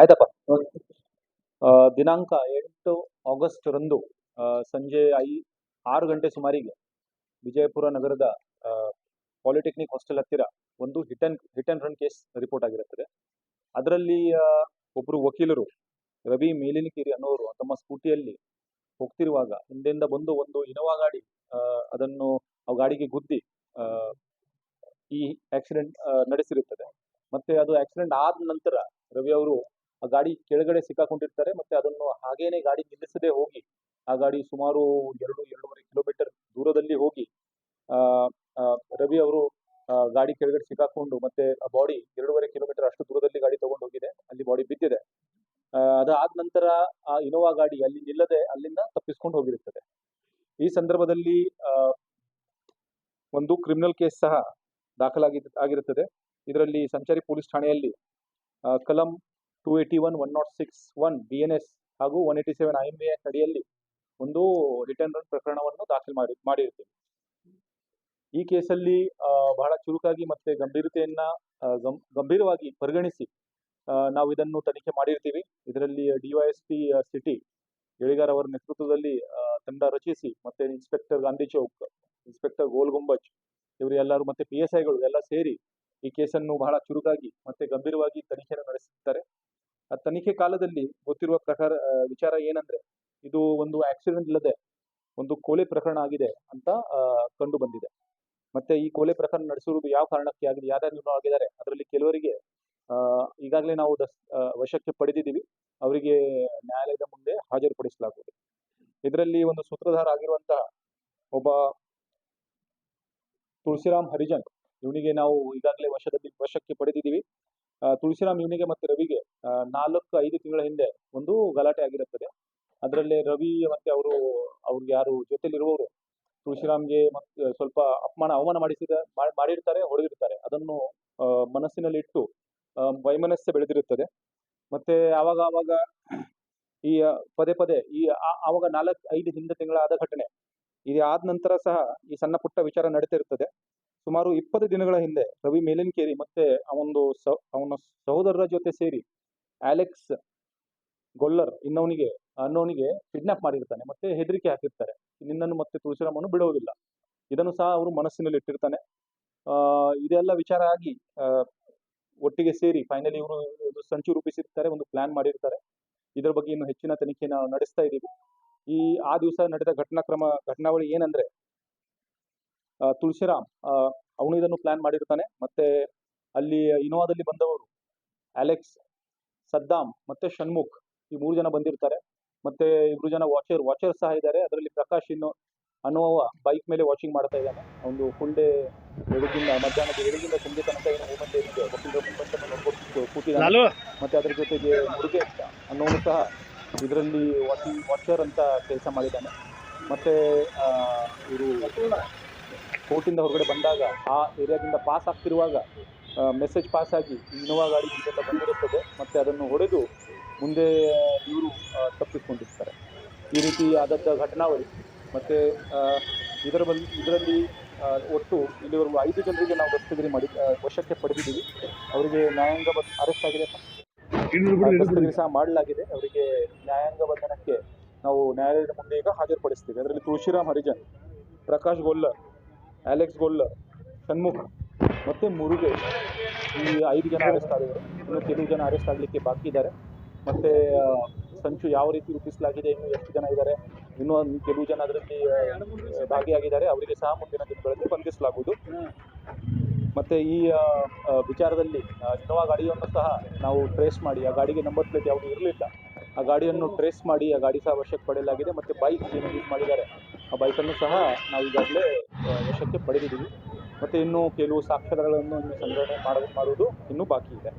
ಆಯ್ತಪ್ಪ. ದಿನಾಂಕ ಎಂಟು ಆಗಸ್ಟ್ ರಂದು ಸಂಜೆ ಐ, ಆರು ಗಂಟೆ ಸುಮಾರಿಗೆ ವಿಜಯಪುರ ನಗರದ ಪಾಲಿಟೆಕ್ನಿಕ್ ಹಾಸ್ಟೆಲ್ ಹತ್ತಿರ ಒಂದು hit and hit and run case report ಆಗಿರುತ್ತದೆ. ಅದರಲ್ಲಿ ಒಬ್ಬರು ವಕೀಲರು ರವಿ ಮೇಲಿನಕೇರಿ ಅನ್ನೋರು ತಮ್ಮ ಸ್ಕೂಟಿಯಲ್ಲಿ ಹೋಗ್ತಿರುವಾಗ ಹಿಂದೆಯಿಂದ ಬಂದು ಒಂದು ಇನೋವಾ ಗಾಡಿ ಅದನ್ನು ಆ ಗಾಡಿಗೆ ಗುದ್ದಿ ಈ ಆಕ್ಸಿಡೆಂಟ್ ನಡೆಸಿರುತ್ತದೆ. ಮತ್ತೆ ಅದು ಆಕ್ಸಿಡೆಂಟ್ ಆದ ನಂತರ ರವಿ ಅವರು ಆ ಗಾಡಿ ಕೆಳಗಡೆ ಸಿಕ್ಕಾಕೊಂಡಿರ್ತಾರೆ ಮತ್ತೆ ಅದನ್ನು ಹಾಗೇನೆ ಗಾಡಿ ನಿಲ್ಲಿಸದೆ ಹೋಗಿ ಆ ಗಾಡಿ ಸುಮಾರು ಎರಡು ಎರಡೂವರೆ ಕಿಲೋಮೀಟರ್ ದೂರದಲ್ಲಿ ಹೋಗಿ ಆ, ರವಿ ಅವರು ಗಾಡಿ ಕೆಳಗಡೆ ಸಿಕ್ಕಾಕೊಂಡು ಮತ್ತೆ ಆ ಬಾಡಿ ಎರಡೂವರೆ ಕಿಲೋಮೀಟರ್ ಅಷ್ಟು ದೂರದಲ್ಲಿ ಗಾಡಿ ತಗೊಂಡು ಹೋಗಿದೆ ಅಲ್ಲಿ ಬಾಡಿ ಬಿದ್ದಿದೆ. ಅದಾದ ನಂತರ ಆ ಇನೋವಾ ಗಾಡಿ ಅಲ್ಲಿ ನಿಲ್ಲದೆ ಅಲ್ಲಿಂದ ತಪ್ಪಿಸ್ಕೊಂಡು ಹೋಗಿರುತ್ತದೆ. ಈ ಸಂದರ್ಭದಲ್ಲಿ ಒಂದು ಕ್ರಿಮಿನಲ್ ಕೇಸ್ ಸಹ ದಾಖಲಾಗಿ ಆಗಿರುತ್ತದೆ. ಇದರಲ್ಲಿ ಸಂಚಾರಿ ಪೊಲೀಸ್ ಠಾಣೆಯಲ್ಲಿ ಕಲಂ two eighty one one nought six one B N S ಹಾಗೂ one eighty seven I M A ಅಡಿಯಲ್ಲಿ ಒಂದು ರಿಟರ್ನ್ ರನ್ ಪ್ರಕರಣವನ್ನು ದಾಖಲು ಮಾಡಿ, ಮಾಡಿರುತ್ತೇವೆ. ಈ ಕೇಸಲ್ಲಿ ಬಹಳ ಚುರುಕಾಗಿ ಮತ್ತೆ ಗಂಭೀರತೆಯನ್ನ ಗಂಭೀರವಾಗಿ ಪರಿಗಣಿಸಿ ನಾವು ಇದನ್ನು ತನಿಖೆ ಮಾಡಿರ್ತೀವಿ. ಇದರಲ್ಲಿ ಡಿವೈಎಸ್ಪಿ ಸಿಟಿ, ಎಳಿಗಾರ್ ಅವರ ನೇತೃತ್ವದಲ್ಲಿ ತಂಡ ರಚಿಸಿ, ಮತ್ತೆ ಇನ್ಸ್ಪೆಕ್ಟರ್ ಗಾಂಧಿ ಚೌಕ್, ಇನ್ಸ್ಪೆಕ್ಟರ್ ಗೋಲ್ ಗುಂಬಜ್, ಇವರು ಎಲ್ಲರೂ ಮತ್ತೆ ಪಿ ಎಸ್ ಐಗಳು ಎಲ್ಲ ಸೇರಿ ಈ ಕೇಸನ್ನು ಬಹಳ ಚುರುಕಾಗಿ ಮತ್ತೆ ಗಂಭೀರವಾಗಿ ತನಿಖೆಯನ್ನು ನಡೆಸುತ್ತಾರೆ ಆ ತನಿಖೆ ಕಾಲದಲ್ಲಿ ಗೊತ್ತಿರುವ ಪ್ರಕಾರ ವಿಚಾರ ಏನಂದ್ರೆ, ಇದು ಒಂದು ಆಕ್ಸಿಡೆಂಟ್ ಇಲ್ಲದೆ ಒಂದು ಕೊಲೆ ಪ್ರಕರಣ ಆಗಿದೆ ಅಂತ ಕಂಡು ಬಂದಿದೆ. ಮತ್ತೆ ಈ ಕೊಲೆ ಪ್ರಕರಣ ನಡೆಸಿರುವುದು ಯಾವ ಕಾರಣಕ್ಕೆ ಆಗಿದೆ, ಯಾರ್ಯಾರು ಆಗಿದ್ದಾರೆ, ಅದರಲ್ಲಿ ಕೆಲವರಿಗೆ ಈಗಾಗಲೇ ನಾವು ದಸ್ ವಶಕ್ಕೆ ಪಡೆದಿದ್ದೀವಿ. ಅವರಿಗೆ ನ್ಯಾಯಾಲಯದ ಮುಂದೆ ಹಾಜರುಪಡಿಸಲಾಗುವುದು. ಇದರಲ್ಲಿ ಒಂದು ಸೂತ್ರಧಾರ ಆಗಿರುವಂತಹ ಒಬ್ಬ ತುಳಸಿರಾಮ್ ಹರಿಜನ್ ಇವನಿಗೆ ನಾವು ಈಗಾಗಲೇ ವಶದಲ್ಲಿ ವಶಕ್ಕೆ ಪಡೆದಿದ್ದೀವಿ. ತುಳಸಿರಾಮ್ ಇವನಿಗೆ ಮತ್ತೆ ರವಿಗೆ ನಾಲ್ಕು ಐದು ತಿಂಗಳ ಹಿಂದೆ ಒಂದು ಗಲಾಟೆ ಆಗಿರುತ್ತದೆ. ಅದರಲ್ಲೇ ರವಿ ಮತ್ತೆ ಅವರು ಅವ್ರಿಗೆ ಯಾರು ಜೊತೆಲಿರುವವರು ತುಳಸಿರಾಮ್ಗೆ ಮತ್ತೆ ಸ್ವಲ್ಪ ಅಪಮಾನ ಅವಮಾನ ಮಾಡಿಸಿದ ಮಾಡಿರ್ತಾರೆ ಹೊಡೆದಿರ್ತಾರೆ. ಅದನ್ನು ಮನಸ್ಸಿನಲ್ಲಿಟ್ಟು ಮನಸ್ಸಿನಲ್ಲಿ ಆ, ವೈಮನಸ್ಸೆ ಬೆಳೆದಿರುತ್ತದೆ. ಮತ್ತೆ ಆವಾಗ ಆವಾಗ ಈ ಪದೇ ಪದೇ ಈ ಆವಾಗ ನಾಲ್ಕು ಐದು ಹಿಂದೆ ತಿಂಗಳಾದ ಘಟನೆ. ಇದು ಆದ ನಂತರ ಸಹ ಈ ಸಣ್ಣ ಪುಟ್ಟ ವಿಚಾರ ನಡೀತಾ ಇರ್ತದೆ. ಸುಮಾರು ಇಪ್ಪತ್ತು ದಿನಗಳ ಹಿಂದೆ ರವಿ ಮೇಲಿನಕೇರಿ ಮತ್ತೆ ಅವನೊಂದು ಸಹ ಅವನ ಸಹೋದರರ ಜೊತೆ ಸೇರಿ ಆಲೆಕ್ಸ್ ಗೊಲ್ಲರ್ ಇನ್ನವನಿಗೆ ಅನ್ನೋನಿಗೆ ಕಿಡ್ನಾಪ್ ಮಾಡಿರ್ತಾನೆ ಮತ್ತೆ ಹೆದರಿಕೆ ಹಾಕಿರ್ತಾರೆ. ನಿನ್ನನ್ನು ಮತ್ತೆ ತುಳಸಿರಾಮನ್ನು ಬಿಡೋದಿಲ್ಲ. ಇದನ್ನು ಸಹ ಅವರು ಮನಸ್ಸಿನಲ್ಲಿ ಇಟ್ಟಿರ್ತಾನೆ. ಆ, ಇದೆಲ್ಲ ವಿಚಾರ ಆಗಿ ಒಟ್ಟಿಗೆ ಸೇರಿ ಫೈನಲಿ ಇವರು ಸಂಚು ರೂಪಿಸಿರ್ತಾರೆ ಒಂದು ಪ್ಲಾನ್ ಮಾಡಿರ್ತಾರೆ. ಇದರ ಬಗ್ಗೆ ಇನ್ನು ಹೆಚ್ಚಿನ ತನಿಖೆ ನಾವು ನಡೆಸ್ತಾ ಇದ್ದೀವಿ ಈ ಆ ದಿವಸ ನಡೆದ ಘಟನಾಕ್ರಮ ಘಟನಾವಳಿ ಏನಂದ್ರೆ ತುಳಸಿರಾಮ್ ಅವನು ಇದನ್ನು ಪ್ಲಾನ್ ಮಾಡಿರ್ತಾನೆ. ಮತ್ತೆ ಅಲ್ಲಿ ಇನೋವಾದಲ್ಲಿ ಬಂದವರು ಅಲೆಕ್ಸ್ ಸದ್ದಾಮ್ ಮತ್ತೆ ಷಣ್ಮುಖ್ ಈ ಮೂರು ಜನ ಬಂದಿರ್ತಾರೆ. ಮತ್ತೆ ಇಬ್ರು ಜನ ವಾಚರ್ ವಾಚರ್ ಸಹ ಇದ್ದಾರೆ. ಅದರಲ್ಲಿ ಪ್ರಕಾಶ್ ಇನ್ನು ಅನ್ನುವ ಬೈಕ್ ಮೇಲೆ ವಾಚಿಂಗ್ ಮಾಡ್ತಾ ಇದ್ದಾನೆ. ಒಂದು ಫುಲ್ ಡೇ ಬೆಳಗಿಂದ ಮಧ್ಯಾಹ್ನದ ಬೆಳಗಿಂದ ಸಂಜೆ ತನಕ ಏನು ಮೂವ್ಮೆಂಟ್ ಏನಿದೆ ನೋಡ್ಕೊಂಡು ಕೂತಿದ್ದಾನೆ. ಮತ್ತೆ ಅದ್ರ ಜೊತೆಗೆ ಮುರುಗೇಶ್ ಅನ್ನೋನು ಸಹ ಇದರಲ್ಲಿ ವಾಚಿಂಗ್ ವಾಚರ್ ಅಂತ ಕೆಲಸ ಮಾಡಿದ್ದಾನೆ. ಮತ್ತೆ ಇವರು ಕೋರ್ಟಿಂದ ಹೊರಗಡೆ ಬಂದಾಗ ಆ ಏರಿಯಾದಿಂದ ಪಾಸ್ ಆಗ್ತಿರುವಾಗ ಮೆಸೇಜ್ ಪಾಸ್ ಆಗಿ ಇನೋವಾ ಗಾಡಿ ಇದೆಲ್ಲ ಬಂದಿರುತ್ತದೆ. ಮತ್ತೆ ಅದನ್ನು ಹೊಡೆದು ಮುಂದೆ ಇವರು ತಪ್ಪಿಸ್ಕೊಂಡಿರ್ತಾರೆ. ಈ ರೀತಿ ಆದದ್ದ ಘಟನಾವಳಿ. ಮತ್ತೆ ಇದರ ಬಂದು ಇದರಲ್ಲಿ ಒಟ್ಟು ಇಲ್ಲಿವರೆಗೂ ಐದು ಜನರಿಗೆ ನಾವು ಗಸ್ತಗಿರಿ ಮಾಡಿ ವಶಕ್ಕೆ ಪಡೆದಿದ್ದೀವಿ. ಅವರಿಗೆ ನ್ಯಾಯಾಂಗ ಅರೆಸ್ಟ್ ಆಗಿದೆ. ದಸ್ತಗಿರಿ ಸಹ ಮಾಡಲಾಗಿದೆ. ಅವರಿಗೆ ನ್ಯಾಯಾಂಗ ಬಂಧನಕ್ಕೆ ನಾವು ನ್ಯಾಯಾಲಯದ ಮುಂದೆ ಈಗ ಹಾಜರುಪಡಿಸ್ತೀವಿ. ಅದರಲ್ಲಿ ತುಳಸಿರಾಮ್ ಹರಿಜನ್ ಪ್ರಕಾಶ್ ಗೊಲ್ಲರ್ ಅಲೆಕ್ಸ್ ಗೋಲ್ಲರ್ ಷಣ್ಮುಖ್ ಮತ್ತು ಮುರುಗೇಶ್ ಈ ಐದು ಜನ ಅರೆಸ್ಟ್ ಆಗಿದ್ದಾರೆ. ಇನ್ನು ಕೆಲವು ಜನ ಅರೆಸ್ಟ್ ಆಗಲಿಕ್ಕೆ ಬಾಕಿ ಇದ್ದಾರೆ. ಮತ್ತು ಸಂಚು ಯಾವ ರೀತಿ ರೂಪಿಸಲಾಗಿದೆ, ಇನ್ನು ಎಷ್ಟು ಜನ ಇದ್ದಾರೆ, ಇನ್ನೂ ಕೆಲವು ಜನ ಅದರಲ್ಲಿ ಭಾಗಿಯಾಗಿದ್ದಾರೆ. ಅವರಿಗೆ ಸಹ ಮುಂದಿನ ದಿನಗಳಲ್ಲಿ ಬಂಧಿಸಲಾಗುವುದು. ಮತ್ತು ಈ ವಿಚಾರದಲ್ಲಿ ಇನ್ನೋವಾ ಗಾಡಿಯನ್ನು ಸಹ ನಾವು ಟ್ರೇಸ್ ಮಾಡಿ, ಆ ಗಾಡಿಗೆ ನಂಬರ್ ಪ್ಲೇಟ್ ಯಾವುದೂ ಇರಲಿಲ್ಲ. ಆ ಗಾಡಿಯನ್ನು ಟ್ರೇಸ್ ಮಾಡಿ, ಆ ಗಾಡಿ ಸಹ ವಶಕ್ಕೆ ಪಡೆಯಲಾಗಿದೆ. ಮತ್ತು ಬೈಕ್ ಏನು ಯೂಸ್ ಮಾಡಿದ್ದಾರೆ. ಆ ಬೈಕನ್ನು ಸಹ ನಾವು ಈಗಾಗಲೇ ವಶಕ್ಕೆ ಪಡೆದಿದ್ದೀವಿ. ಮತ್ತೆ ಇನ್ನು ಕೆಲವು ಸಾಕ್ಷ್ಯಗಳನ್ನು ಇನ್ನು ಸಂಗ್ರಹಣೆ ಮಾಡ, ಮಾಡುವುದು ಇನ್ನೂ ಬಾಕಿ ಇದೆ.